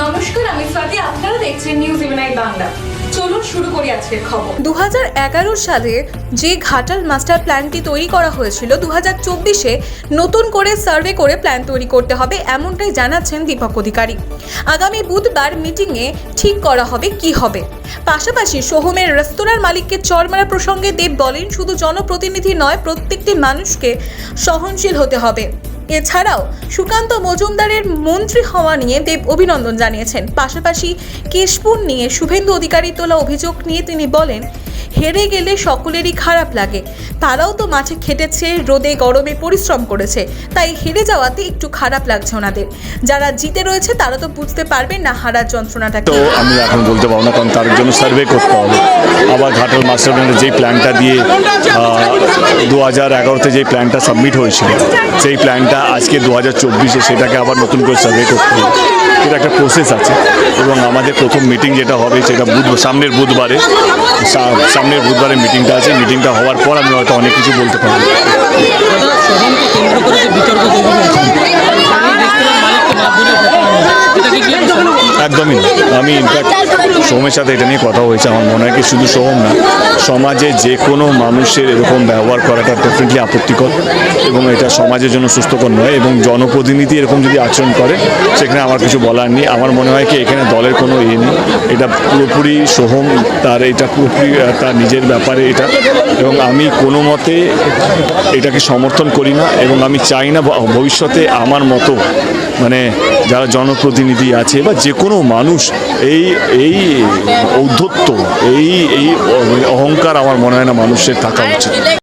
নমস্কার, আমি স্বাতি আপনারা দেখছেন নিউজ ইভেনাই বাংলা। চলুন শুরু করি আজকের খবর। দু সালে যে ঘাটাল মাস্টার প্ল্যানটি তৈরি করা হয়েছিল দু হাজার নতুন করে সার্ভে করে প্ল্যান তৈরি করতে হবে এমনটাই জানাচ্ছেন দীপক অধিকারী। আগামী বুধবার মিটিংয়ে ঠিক করা হবে কি হবে। পাশাপাশি সোহমের রেস্তোরাঁর মালিককে চর মারা প্রসঙ্গে দেব বলেন, শুধু জনপ্রতিনিধি নয়, প্রত্যেকটি মানুষকে সহনশীল হতে হবে। এছাড়াও সুকান্ত মজুমদারের মন্ত্রী হওয়া নিয়ে দেব অভিনন্দন জানিয়েছেন। পাশাপাশি কেশপুর নিয়ে শুভেন্দু অধিকারী তোলা অভিযোগ নিয়ে তিনি বলেন হেরে গেলে সকলেরই খারাপ লাগে। তারাও তো মাঠে খেটেছে, রোদে গরমে পরিশ্রম করেছে। তাই হেরে যাওয়াতে একটু খারাপ লাগছে ওনাদের। যারা জিতে রয়েছে, তারা তো বুঝতে পারবে না হারার যন্ত্রণাটা তো আমি এখন বলতে পারব না, কারণ তার জন্য সার্ভে করতে হবে। আবার ঘাটাল মাস্টার প্ল্যানের যেই প্ল্যানটা দিয়ে দু হাজার এগারোতে যেই প্ল্যানটা সাবমিট হয়েছিল, সেই প্ল্যানটা আজকে দু হাজার চব্বিশে সেটাকে আবার নতুন করে সার্ভে করতে হবে। এটা একটা প্রসেস আছে এবং আমাদের প্রথম মিটিং যেটা হবে সেটা বুধ, সামনের বুধবারে সামনের বুধবারে মিটিংটা আছে। মিটিংটা হওয়ার পর আমি হয়তো অনেক কিছু বলতে পারব। একদমই আমি ইনফ্যাক্ট সোমের সাথে এটা নিয়ে কথা হয়েছে, আমার মনে হয় কি শুধু সোহম না, সমাজে যে কোনো মানুষের এরকম ব্যবহার করাটা ডেফিনেটলি আপত্তিকর এবং এটা সমাজের জন্য সুস্থকর নয় এবং জনপ্রতিনিধি এরকম যদি আচরণ করে, সেখানে আমার কিছু বলার নেই। আমার মনে হয় কি এখানে দলের কোনো ইয়ে নেই। এটা পুরোপুরি সোহম তার এটা পুরোপুরি তার নিজের ব্যাপারে এটা এবং আমি কোনো মতে এটাকে সমর্থন করি না এবং আমি চাই না ভবিষ্যতে আমার মতো মানে যারা জনপ্রতিনিধি আছে বা যে কোনো মানুষ, এই এই ঔদ্ধত্য, এই এই অহংকার আমার মনে হয় না মানুষের থাকা উচিত।